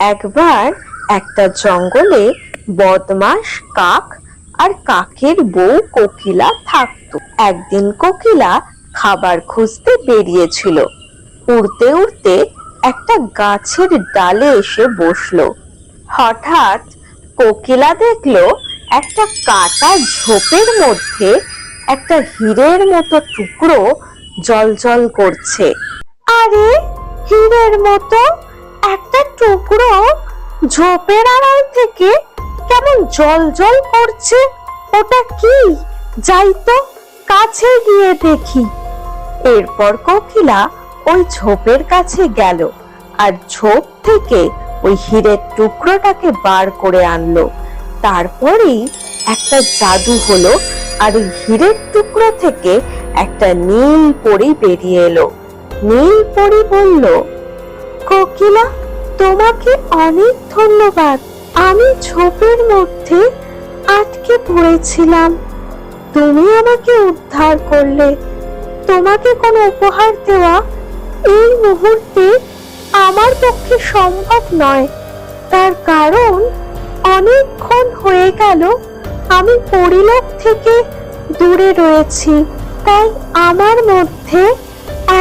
একবার একটা জঙ্গলে বদমাস কাক আর কাকের বউ কোকিলা থাকতো। একদিন কোকিলা খাবার খুঁজতে বেরিয়েছিল। উড়তে উড়তে একটা গাছের ডালে এসে বসল। হঠাৎ কোকিলা দেখল একটা কাটা ঝোপের মধ্যে একটা হীরের মতো টুকরো জলজল করছে। আরে, হীরের মতো? একটা টুকরো ঝোপের আড়াল থেকে কেমন জল জল করছে? ওটা কি? যাই তো, কাছে গিয়ে দেখি। এরপর কোকিলা ওই ঝোপের কাছে গেল আর ঝোপ থেকে ওই হীরের টুকরোটাকে বার করে আনলো। তারপরেই একটা জাদু হলো আর ওই হীরের টুকরো থেকে একটা নীল পরি বেরিয়ে এলো। নীল পরি বলল কোকিলা, তোমাকে অনেক ধন্যবাদ। আমি ঝোপের মধ্যে আটকে পড়েছিলাম। তুমি আমাকে উদ্ধার করলে। তোমাকে কোনো উপহার দেওয়া এই মুহূর্তে আমার পক্ষে সম্ভব নয়। তার কারণ অনেকক্ষণ হয়ে গেল আমি পরিলোক থেকে দূরে রয়েছি, তাই আমার মধ্যে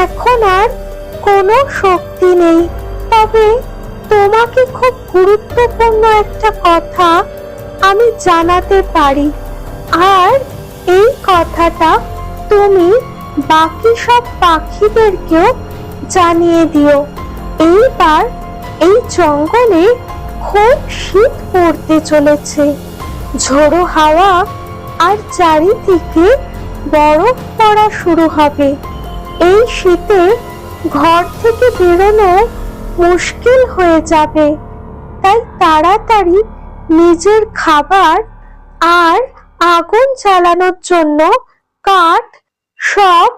এখন আর কোনো শক্তি নেই। তবে তোমাকে খুব গুরুত্বপূর্ণ একটা কথা আমি জানাতে পারি। আর এই কথাটা তুমি বাকি সব পাখিদেরকেও জানিয়ে দিও। এইবার এই জঙ্গলে খুব শীত পড়তে চলেছে। ঝোড়ো হাওয়া আর চারিদিকে বরফ পড়া শুরু হবে। এই শীতে ঘর থেকে বেরোনো মুশকিল হয়ে যাবে। তাই তাড়াতাড়ি নিজের খাবার আর আগুন জ্বালানোর জন্য কাঠ, সব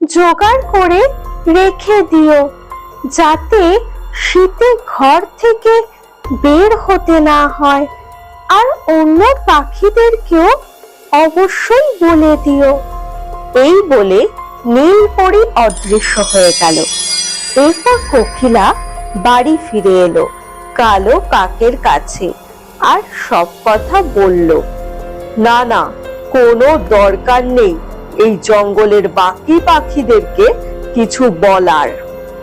জোগাড় করে রেখে দিও, যাতে শীতে ঘর থেকে বের হতে না হয়। আর অন্য পাখিদেরকেও অবশ্যই বলে দিও। এই বলে নীল পরি অদৃশ্য হয়ে গেল। এরপর কোকিলা বাড়ি ফিরে এলো, কালো কাকের কাছে, আর সব কথা বলল। না না, কোনো দরকার নেই, এই জঙ্গলের বাকি পাখিদেরকে কিছু বলার।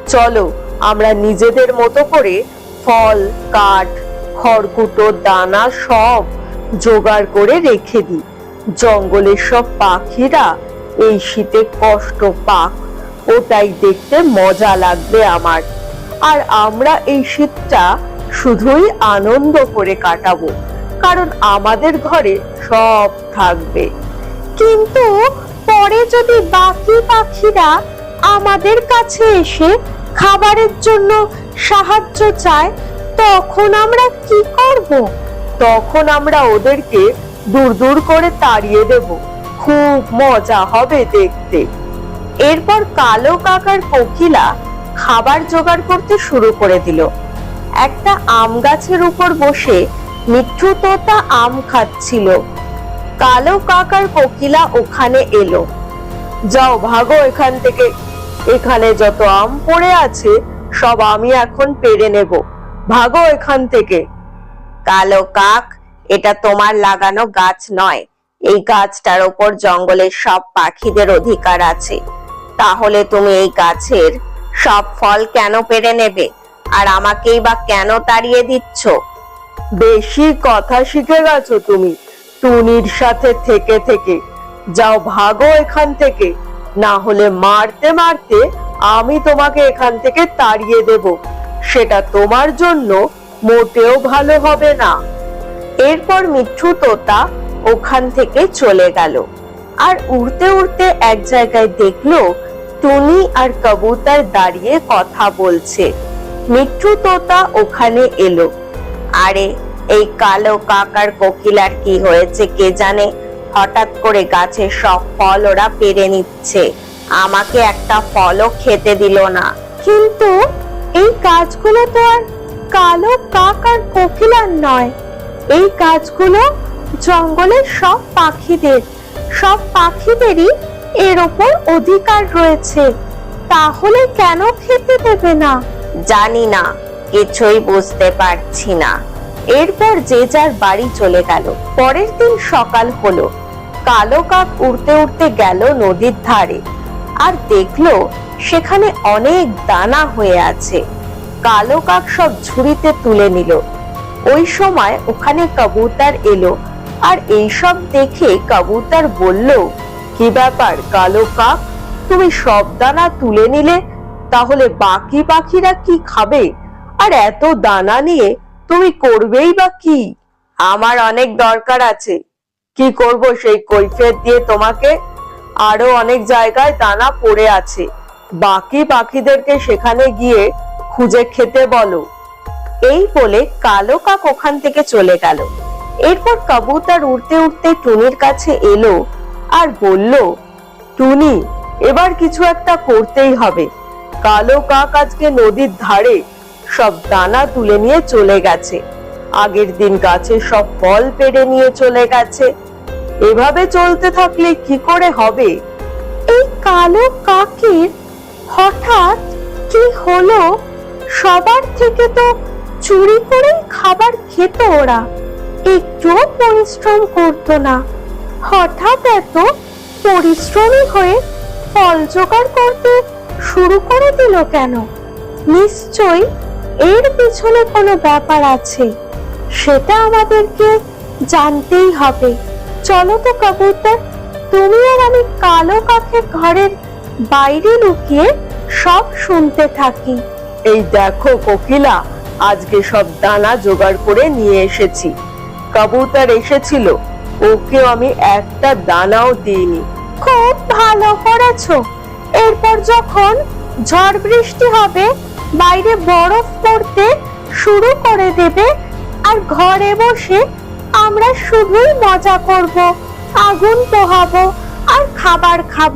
চলো, আমরা নিজেদের মতো করে ফল, কাঠ, খড়কুটো, দানা সব জোগাড় করে রেখে দিই। জঙ্গলের সব পাখিরা এই শীতে কষ্ট পাক। ওটাই দেখতে মজা লাগবে আমার। আর আমরা এই শীতটা শুধুই আনন্দ করে কাটাবো, কারণ আমাদের ঘরে সব থাকবে। কিন্তু পরে যদি বাকি পাখিরা আমাদের কাছে এসে খাবারের জন্য সাহায্য চায়, তখন আমরা কি করব? তখন আমরা ওদেরকে দূর দূর করে তাড়িয়ে দেব। খুব মজা হবে দেখতে। এরপর কালো কাকার কোকিলা খাবার জোগাড় করতে শুরু করে দিল। একটা আম গাছের উপর বসে মিঠু তোতা আম খাচ্ছিল। কালো কাকার কোকিলা ওখানে এলো। যাও ভাগো এখান থেকে। এখানে যত আম পড়ে আছে, সব আমি এখন পেরে নেব। ভাগো এখান থেকে। কালো কাক, এটা তোমার লাগানো গাছ নয়। এই গাছটার ওপর জঙ্গলের সব পাখিদের অধিকার আছে। তাহলে তুমি এই গাছের সব ফল কেন পেরে নেবে? আর আমাকেই বা কেন তাড়িয়ে দিচ্ছ? বেশি কথা শিখে গেছো তুমি। টুনির সাথে থেকে থেকে। যাও ভাগো এখান থেকে। না হলে মারতে মারতে আমি তোমাকে এখান থেকে তাড়িয়ে দেব। সেটা তোমার জন্য মোটেও ভালো হবে না। এরপর মিঠু তোতা ওখান থেকে চলে গেল। আর উড়তে উড়তে এক জায়গায় দেখল, টুনি আর কবুতর দাঁড়িয়ে কথা বলছে। মিঠু তোতা ওখানে এলো। আরে, এই কালো কাকার কোকিলার কি হয়েছে কে জানে? হঠাৎ করে গাছের সব ফল ওরা পেরে নিচ্ছে। আমাকে একটা ফলও খেতে দিল না। কিন্তু এই কাজগুলো তো আর কালো কাক আর কোকিলার নয়। এই গাছগুলো জঙ্গলের সব পাখিদের, সব পাখিদেরই এর ওপর অধিকার রয়েছে। তাহলে কেন খেতে দেবে না? জানি না, কিছুই বুঝতে পারছি না। এরপর যে যার বাড়ি চলে গেল। পরের দিন সকাল হলো। কালো কাক উড়তে উড়তে গেল নদীর ধারে। আর দেখল সেখানে অনেক দানা হয়ে আছে। কালো কাক সব ঝুড়িতে তুলে নিল। ওই সময় ওখানে কবুতর এলো। আর এইসব দেখে কবুতর বলল, কি ব্যাপার কালো কাক? তুমি সব দানা তুলে নিলে, তাহলে বাকি পাখিরা কি খাবে? আর এত দানা নিয়ে তুমি করবেই বা কি? আমার অনেক দরকার আছে। কি করব সেই কৈফিয়ত দিয়ে তোমাকে? আরও অনেক জায়গায় দানা পড়ে আছে। বাকি পাখিদেরকে সেখানে গিয়ে খুঁজে খেতে বলো। এই বলে কালো কাক ওখান থেকে চলে গেল। এরপর কবুতর উড়তে উড়তে টুনির কাছে এলো আর বলল, টুনি, এবার কিছু একটা করতেই হবে। কালো কাক আজকে নদীর ধারে সব দানা তুলে নিয়ে চলে গেছে। আগের দিন গাছে সব ফল পেড়ে নিয়ে চলে গেছে। এভাবে চলতে থাকলে কি করে হবে? এই কালো কাকের হঠাৎ কি হলো? সবার থেকে তো চুরি করেই খাবার খেত ওরা। একটুও পরিশ্রম করতো না। হঠাৎ এত পরিশ্রমী হয়ে ফল জোগাড় করতে শুরু করে দিল কেন? নিশ্চয় এর পিছনে কোনো ব্যাপার আছে। সেটা আমাদেরকে জানতেই হবে। চলো তো কবুতর, তুমি আর আমি কালো কাকের ঘরের বাইরে লুকিয়ে সব শুনতে থাকি। এই দেখো কোকিলা, আজকে সব দানা জোগাড় করে নিয়ে এসেছি। কবুতর এসেছিল। ওকে আমি একটা দানাও দিইনি। খুব ভালো করেছ। এরপর যখন ঝড় বৃষ্টি হবে, বাইরে বরফ পড়তে শুরু করে দেবে আর ঘরে বসে আমরা শুধুই মজা করব, আগুন পোহাবো আর খাবার খাব।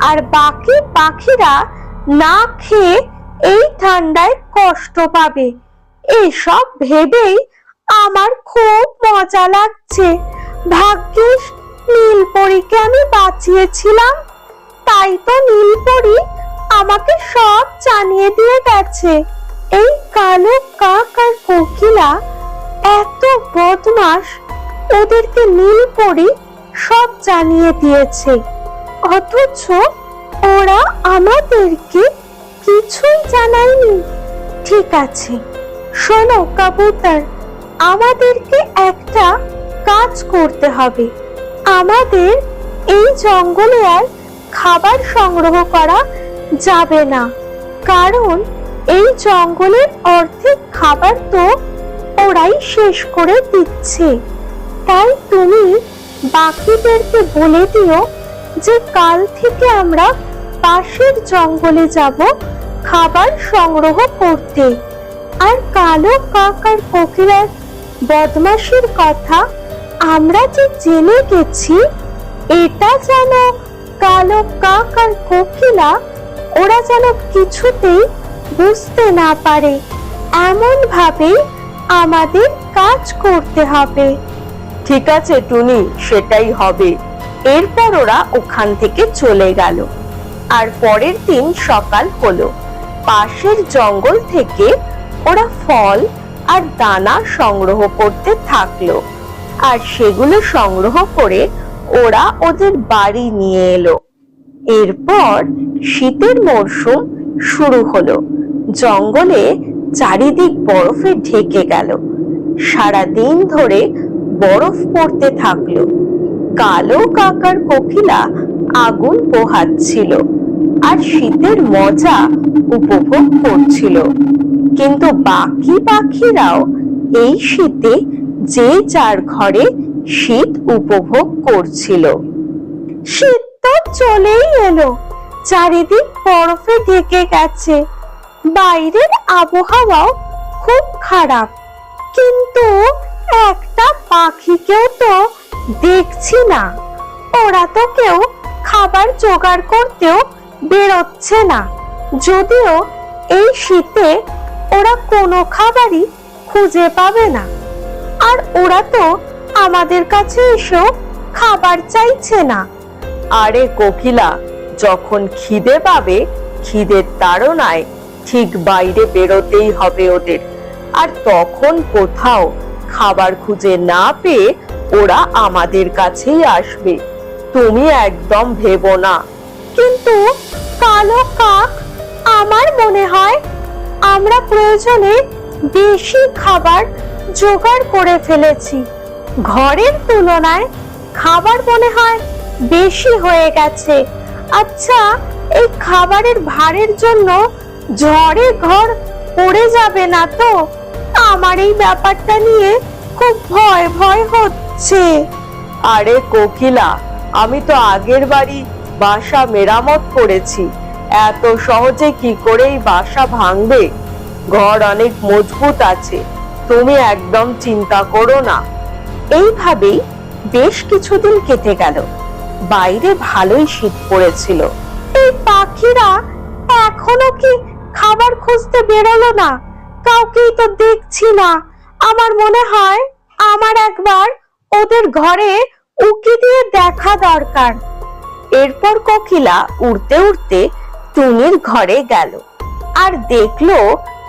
আর বাকি পাখিরা না খেয়ে এই ঠান্ডায় কষ্ট পাবে। এসব ভেবেই আমার খুব মজা লাগছে। ভাগ্যিস নীলপরীকে আমি বাঁচিয়েছিলাম। তাই তো নীলপরি আমাকে সব জানিয়ে দিয়ে গেছে। এই কালো কাক আর কোকিলা এত বদমাস ওদেরকে নীলপরি সব জানিয়ে দিয়েছে। অথচ ওরা আমাদেরকে কিছুই জানায়নি। ঠিক আছে, শোনো কবুতর। আমাদেরকে একটা কাজ করতে হবে। আমাদের এই জঙ্গলে আর খাবার সংগ্রহ করা যাবে না। কারণ এই জঙ্গলের অর্ধেক খাবার তো ওরাই শেষ করে দিচ্ছে। তাই তুমি বাকিদেরকে বলে দিও যে কাল থেকে আমরা পাশের জঙ্গলে যাব খাবার সংগ্রহ করতে। আর কালো কাক আর কোকিলার বদমাশির কথা আমরা যে জেনে গেছি, এটা যেন কালো কাক আর কোকিলা, ওরা যেন কিছুতেই বুঝতে না পারে। এমন ভাবেই আমাদের কাজ করতে হবে। ঠিক আছে, টুনি, সেটাই হবে। এরপর ওরা ওখান থেকে চলে গেল। আর পরের দিন সকাল হলো। পাশের জঙ্গল থেকে ওরা ফল আর দানা সংগ্রহ করতে থাকল। আর সেগুলো সংগ্রহ করে ওরা ওদের বাড়ি নিয়ে এলো। এরপর শীতের মরশুম শুরু হলো। জঙ্গলে চারিদিক বরফে ঢেকে গেল। সারা দিন ধরে বরফ পড়তে থাকল। কালো কাকার কোকিলা আগুন পোহাচ্ছিল। আর শীতের মজা উপভোগ করছিল। কিন্তু বাকি পাখিরাও এই শীতে যে যার ঘরে শীত উপভোগ করছিল। শীত তো চলেই এলো, চারিদিক বরফে ঢেকে গেছে। বাইরের আবহাওয়াও খুব খারাপ, কিন্তু একটা পাখিকেও তো দেখছি না। ওরা তো কেউ খাবার জোগাড় করতেও বেরোচ্ছে না, যদিও এই শীতে ওরা কোনো খাবারই খুঁজে পাবে না। আর ওরা তো আমাদের কাছে এসেও খাবার চাইছে না। আরে কোকিলা যখন খিদে পাবে খিদের তাড়নায় ঠিক বাইরে বেরোতেই হবে ওদের। আর তখন কোথাও খাবার খুঁজে না পেয়ে ওরা আমাদের কাছেই আসবে। তুমি একদম ভেবো না। কিন্তু কালো কাক আমার মনে হয় আমরা প্রয়োজনে বেশি খাবার জোগাড় করে ফেলেছি। ঘরের তুলনায় খাবার মনে হয় বেশি হয়ে গেছে। আচ্ছা এই খাবারের ভারের জন্য ঝড়ে ঘর পড়ে যাবে না তো? আমার এই ব্যাপারটা নিয়ে খুব ভয় ভয় হচ্ছে। আরে কোকিলা, আমি তো আগের বাড়ি বাসা মেরামত করেছি। এত সহজে কি করে এই বাসা ভাঙবে? ঘর অনেক মজবুত আছে, তুমি একদম চিন্তা করো না। এইভাবেই বেশ কিছুদিন কেটে গেল। বাইরে ভালোই শীত পড়েছিল। এই পাখিরা এখনও কি খাবার খুঁজতে বেরোলো না? কাউকেই তো দেখছি না। আমার মনে হয় আমার একবার ওদের ঘরে উকি দিয়ে দেখা দরকার। এরপর কোকিলা উড়তে উড়তে টুনির ঘরে গেল। আর দেখল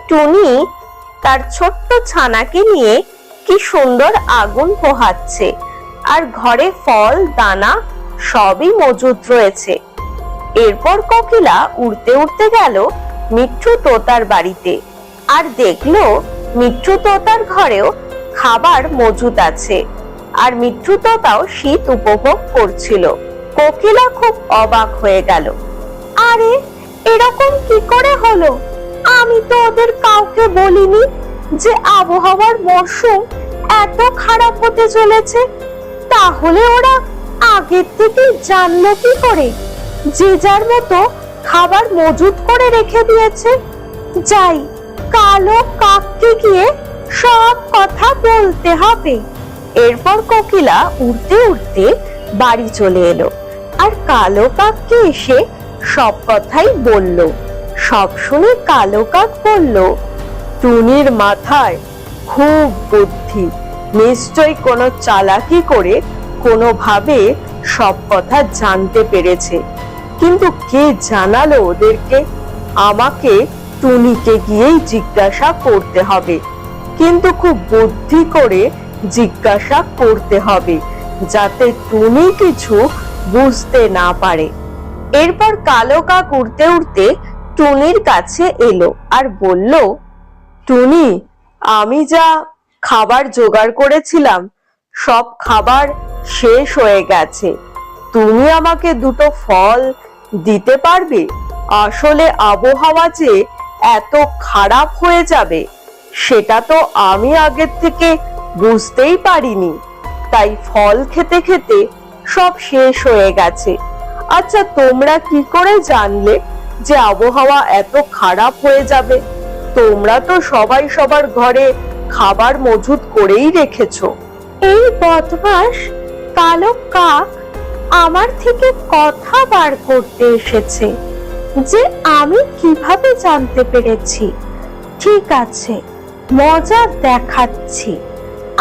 টুনি তার ছোট্ট ছানাকে নিয়ে কি সুন্দর আগুন পোহাচ্ছে। আর ঘরে ফল, দানা সবই মজুদ রয়েছে। এরপর কোকিলা উড়তে উড়তে গেল মিঠু তোতার বাড়িতে। আর দেখল মিঠু তোতার ঘরেও খাবার মজুদ আছে। আর মিঠু তোতাও শীত উপভোগ করছিল। কোকিলা খুব অবাক হয়ে গেল। আরে এরকম কি করে হলো? আমি তো ওদের কাউকে বলিনি যে আবহাওয়ার মরশুম এত খারাপ হতে চলেছে। তাহলে ওরা আগের থেকে জানলো কি করে? যে যার মতো খাবার মজুদ করে রেখে দিয়েছে। যাই, কালো কাককে গিয়ে সব কথা বলতে হবে। এরপর কোকিলা উড়তে উড়তে বাড়ি চলে এলো। আর কালো কাককে এসে সব কথাই বলল। সব শুনে কালো কাক বলল, টুনির মাথায় খুব বুদ্ধি। নিশ্চয় কোনো চালাকি করে কোনোভাবে সব কথা জানতে পেরেছে। কিন্তু কে জানালো ওদেরকে? আমাকে টুনিকে গিয়েই জিজ্ঞাসা করতে হবে। কিন্তু খুব বুদ্ধি করে জিজ্ঞাসা করতে হবে, যাতে টুনি কিছু বুঝতে না পারে। এরপর কালো কাক উড়তে উড়তে টুনির কাছে এলো আর বলল, টুনি, আমি যা খাবার জোগাড় করেছিলাম, সব খাবার শেষ হয়ে গেছে। তুমি আমাকে দুটো ফল দিতে পারবে? আসলে আবহাওয়া যে এত খারাপ হয়ে যাবে, সেটা তো আমি আগের থেকে বুঝতেই পারিনি। তাই ফল খেতে খেতে সব শেষ হয়ে গেছে। আচ্ছা তোমরা কি করে জানলে যে আবহাওয়া এত খারাপ হয়ে যাবে? তোমরা তো সবাই সবার ঘরে খাবার মজুদ করেই রেখেছো। এই বদমাস কালো কাক আমার থেকে কথা বার করতে এসেছে যে আমি কীভাবে জানতে পেরেছি। ঠিক আছে, মজা দেখাচ্ছি।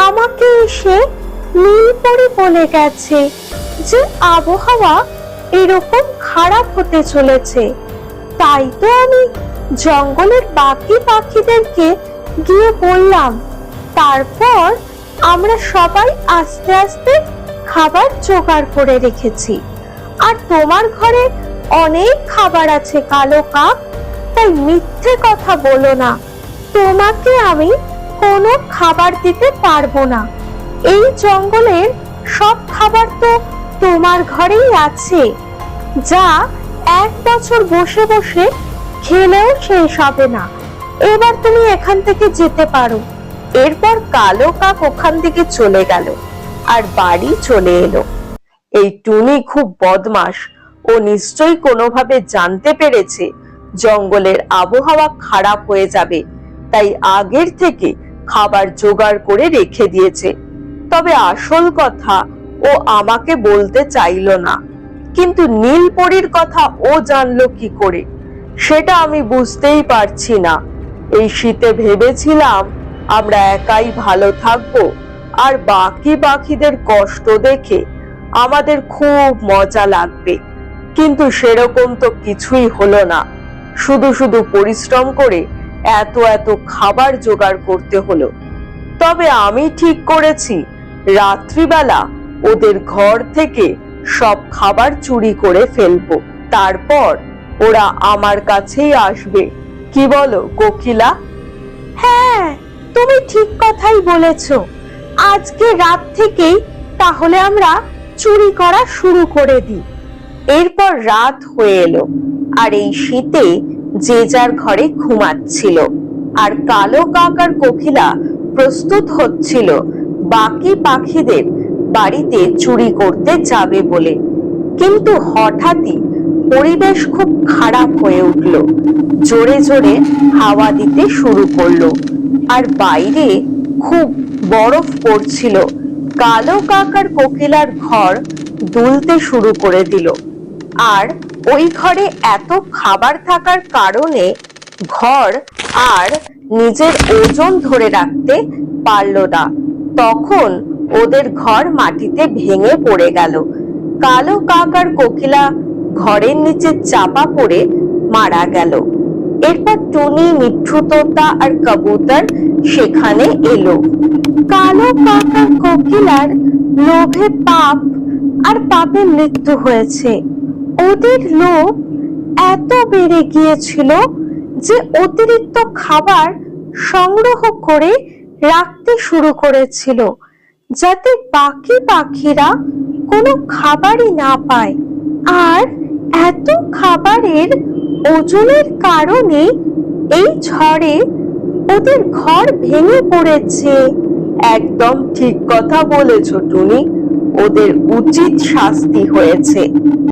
আমাকে এসে নীলপরি বলে গেছে যে আবহাওয়া এরকম খারাপ হতে চলেছে। তাই তো আমি জঙ্গলের বাকি পাখিদেরকে গিয়ে বললাম, তারপর আমরা সবাই আস্তে আস্তে খাবার জোগাড় করে রেখেছি। আর তোমার ঘরে অনেক খাবার আছে কালো কাক, তাই মিথ্যে কথা বলো না। তোমাকে আমি কোনো খাবার দিতে পারব না। এই জঙ্গলের সব খাবার তো তোমার ঘরেই আছে, যা এক বছর বসে বসে খেলেও শেষ হবে না। এবার তুমি এখান থেকে যেতে পারো। এরপর কালো কাক ওখান থেকে চলে গেল আর বাড়ি চলে এলো। এই টুনি খুব বদমাস ও নিশ্চয়ই কোনোভাবে জানতে পেরেছে জঙ্গলের আবহাওয়া খারাপ হয়ে যাবে, তাই আগের থেকে খাবার জোগাড় করে রেখে দিয়েছে। তবে আসল কথা ও আমাকে বলতে চাইলো না। কিন্তু নীলপরির কথা ও জানলো কি করে, সেটা আমি বুঝতেই পারছি না। এই শীতে ভেবেছিলাম আমরা একাই ভালো থাকব আর বাকি পাখিদের কষ্ট দেখে আমাদের খুব মজা লাগবে। কিন্তু সেরকম তো কিছুই হলো না। শুধু শুধু পরিশ্রম করে এত এত খাবার জোগাড় করতে হলো। তবে আমি ঠিক করেছি, রাত্রিবেলা ওদের ঘর থেকে সব খাবার চুরি করে ফেলব। তারপর ওরা আমার কাছেই আসবে। কি বলো কোকিলা? হ্যাঁ তুমি ঠিক কথাই বলেছ। আজকে রাত থেকেই তাহলে আমরা চুরি করা শুরু করে দিই। এরপর রাত হয়ে এলো আর এই শীতে যে যার ঘরে ঘুমাচ্ছিল। আর কালো কাক আর কোকিলা প্রস্তুত হচ্ছিল। বাকি পাখিদের বাড়িতে চুরি করতে যাবে বলে। কিন্তু হঠাৎই পরিবেশ খুব খারাপ হয়ে উঠল। জোরে জোরে হাওয়া দিতে শুরু করল। আর বাইরে খুব বরফ পড়ছিল। কালো কাকার কোকিলার ঘর দুলতে শুরু করে দিল। আর ওই ঘরে এত খাবার থাকার কারণে ঘর আর নিজের ওজন ধরে রাখতে পারল না। তখন ওদের ঘর মাটিতে ভেঙে পড়ে গেল। কালো কাক আর কোকিলা ঘরের নিচে চাপা পড়ে মারা গেল। এরপর টুনি, মিঠু তোতা আর কবুতর সেখানে এলো। কালো কাক আর কোকিলার লোভে পাপ আর পাপে মৃত্যু হয়েছে। ওদের লোভ এত বেড়ে গিয়েছিল যে অতিরিক্ত খাবার সংগ্রহ করে রাখতে শুরু করেছিল। যাতে বাকি পাখিরা কোনো খাবারই না পায়। আর এত খাবারের ওজনের কারণে এই ঝড়ে ওদের ঘর ভেঙে পড়েছে। একদম ঠিক কথা বলেছ, টুনি। ওদের উচিত শাস্তি হয়েছে।